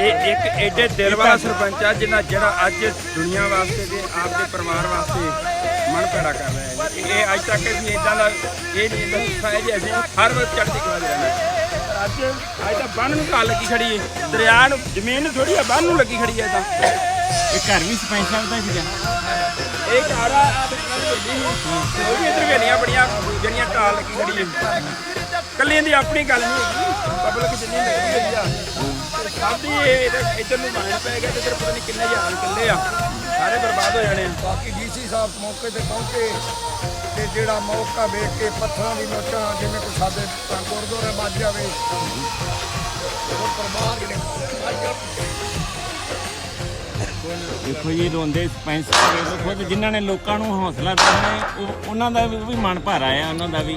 ਇਹ ਇੱਕ ਐਡੇ ਦਿਲ ਵਾਲਾ ਸਰਪੰਚ ਆ ਜਿਹਨਾਂ ਜਿਹੜਾ ਅੱਜ ਦੁਨੀਆ ਵਾਸਤੇ ਤੇ ਆਪਦੇ ਪਰਿਵਾਰ ਵਾਸਤੇ ਮਨ ਭੈੜਾ ਕਰ ਰਿਹਾ ਹੈ। ਇਹ ਅੱਜ ਤੱਕ ਅਸੀਂ ਇਦਾਂ ਦਾ ਇਹ ਨਹੀਂ ਇਦਾਂ ਗੁੱਸਾ ਹੈ ਜੀ ਅਸੀਂ ਹਰ ਵਕਤ ਚੜ੍ਹਦੀ ਕਲਾ ਦੇ ਪਰ ਅੱਜ ਅੱਜ ਤਾਂ ਬੰਨ ਨੂੰ ਘਾਲ ਲੱਗੀ ਖੜੀ ਹੈ। ਦਰਿਆ ਨੂੰ ਜ਼ਮੀਨ ਨੂੰ ਥੋੜੀ ਆ ਬੰਨ ਨੂੰ ਲੱਗੀ ਖੜੀ ਹੈ ਤਾਂ। ਇਹ ਘਰ ਵੀ ਸਰਪੰਚ ਦਾ ਸੀਗਾ। ਇਹ ਘਰ ਆ ਉਹ ਵੀ ਇਧਰ ਵੇਲੀਆਂ ਬੜੀਆਂ ਜਿਹੜੀਆਂ ਢਾਲ ਲੱਗੀ ਖੜੀ ਹੈ। ਕੱਲੀਆਂ ਦੀ ਆਪਣੀ ਗੱਲ ਨਹੀਂ ਹੈਗੀ। ਪਬਲਿਕ ਜਿੰਨੀ ਲੱਗਦੀ ਹੋਈ ਆ। ਸਭ ਦੀ ਇਹ ਇਧਰ ਨੂੰ ਮਾਇਨ ਪੈ ਗਿਆ ਤੇ ਇਧਰ ਪਤਾ ਨਹੀਂ ਕਿੰਨੇ ਹਜ਼ਾਰ ਕਿੱਲੇ ਆ। ਸਾਰੇ ਬਰਬਾਦ ਹੋ ਜਾਣੇ ਆ। ਬਾਕੀ ਡੀਸੀ ਸਾਹਿਬ ਮੌਕੇ ਤੇ ਪਹੁੰਚੇ ਤੇ ਜਿਹੜਾ ਮੌਕਾ ਵੇਖ ਕੇ ਪੱਥਰਾਂ ਦੀ ਨੋਟਾਂ ਜਿਵੇਂ ਕੋਈ ਸਾਡੇ ਤਾਂ ਗੁਰਦੁਆਰੇ ਵੱਜ ਜਾਵੇ ਉਹ ਪਰਮਾਰ ਜਿਹੜੇ ਦੇਖੋ ਜੀ, ਰੋਂਦੇ ਸਰਪੰਚ ਸਾਹਿਬ ਵੇਖੋ, ਖੁਦ ਜਿਨ੍ਹਾਂ ਨੇ ਲੋਕਾਂ ਨੂੰ ਹੌਸਲਾ ਦਿੱਤਾ ਨੇ ਉਹ ਉਹਨਾਂ ਦਾ ਵੀ ਉਹ ਵੀ ਮਨ ਭਰ ਆਇਆ ਉਹਨਾਂ ਦਾ ਵੀ।